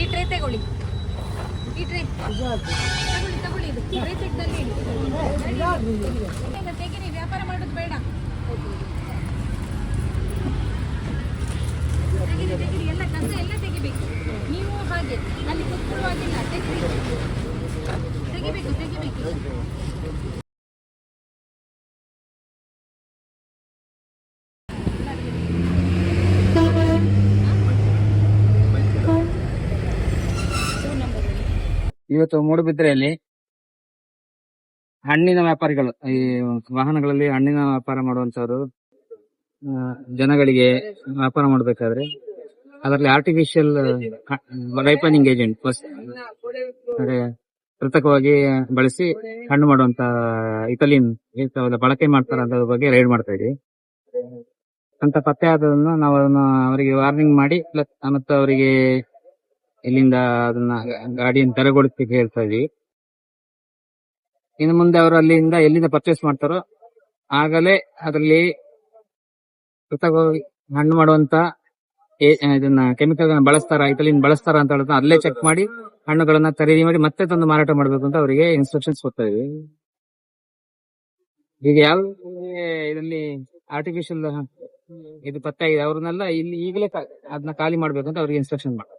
ಈ ಟ್ರೇ ತಗೊಳ್ಳಿ. ಈ ಟ್ರೇ ತಗೊಳ್ಳಿ ತಗೊಳ್ಳಿ ಇದು. ಟ್ರೇ ತೆಗ್ದಲ್ಲಿ ತೆಗೀನಿ ವ್ಯಾಪಾರ ಮಾಡೋದು ಬೇಡ. ತೆಗೀರಿ ತೆಗೀರಿ, ಎಲ್ಲ ಕಸ ಎಲ್ಲ ತೆಗಿಬೇಕು. ನೀವು ಹಾಗೆ, ಅಲ್ಲಿ ಕುತ್ಕೊಳ್ಳುವಾಗಿಲ್ಲ ತೆಗೀರಿ. ತೆಗಿಬೇಕು ತೆಗಿಬೇಕು. ಇವತ್ತು ಮೂಡುಬಿದ್ರೆಯಲ್ಲಿ ಹಣ್ಣಿನ ವ್ಯಾಪಾರಿಗಳು, ಈ ವಾಹನಗಳಲ್ಲಿ ಹಣ್ಣಿನ ವ್ಯಾಪಾರ ಮಾಡುವಂತವರು ಜನಗಳಿಗೆ ವ್ಯಾಪಾರ ಮಾಡಬೇಕಾದ್ರೆ ಅದರಲ್ಲಿ ಆರ್ಟಿಫಿಷಿಯಲ್ ರೈಪನಿಂಗ್ ಏಜೆಂಟ್ ಕೃತಕವಾಗಿ ಬಳಸಿ ಹಣ್ಣು ಮಾಡುವಂತ ಇಟಲಿನ್ ಬಳಕೆ ಮಾಡ್ತಾರ ಬಗ್ಗೆ ರೈಡ್ ಮಾಡ್ತಾ ಇದ್ವಿ ಅಂತ ಪತ್ತೆ ಆದದನ್ನ ನಾವು ಅದನ್ನ ಅವರಿಗೆ ವಾರ್ನಿಂಗ್ ಮಾಡಿ ಮತ್ತು ಅವರಿಗೆ ಇಲ್ಲಿಂದ ಅದನ್ನ ಗಾಡಿಯನ್ನು ತೆರೆಗೊಳಿಸಿ ಹೇಳ್ತಾ ಇದೀವಿ. ಇನ್ನು ಮುಂದೆ ಅವರು ಅಲ್ಲಿಂದ ಎಲ್ಲಿಂದ ಪರ್ಚೇಸ್ ಮಾಡ್ತಾರೋ ಆಗಲೇ ಅದರಲ್ಲಿ ಕೃತಕ ಹಣ್ಣು ಮಾಡುವಂತ ಇದನ್ನ ಕೆಮಿಕಲ್ ಬಳಸ್ತಾರ ಇಟಲಿನ್ ಬಳಸ್ತಾರ ಅಂತ ಹೇಳೋದನ್ನ ಅಲ್ಲೇ ಚೆಕ್ ಮಾಡಿ ಹಣ್ಣುಗಳನ್ನ ಖರೀದಿ ಮಾಡಿ ಮತ್ತೆ ತಂದು ಮಾರಾಟ ಮಾಡ್ಬೇಕು ಅಂತ ಅವರಿಗೆ ಇನ್ಸ್ಟ್ರಕ್ಷನ್ಸ್ ಕೊಡ್ತಾ ಇದೀವಿ. ಈಗ ಯಾವ ಇದರಲ್ಲಿ ಆರ್ಟಿಫಿಷಿಯಲ್ ಇದು ಪತ್ತೆ ಆಗಿದೆ, ಅವ್ರನ್ನೆಲ್ಲ ಇಲ್ಲಿ ಈಗಲೇ ಅದನ್ನ ಖಾಲಿ ಮಾಡ್ಬೇಕು ಅಂತ ಅವ್ರಿಗೆ ಇನ್ಸ್ಟ್ರಕ್ಷನ್ ಮಾಡಿ.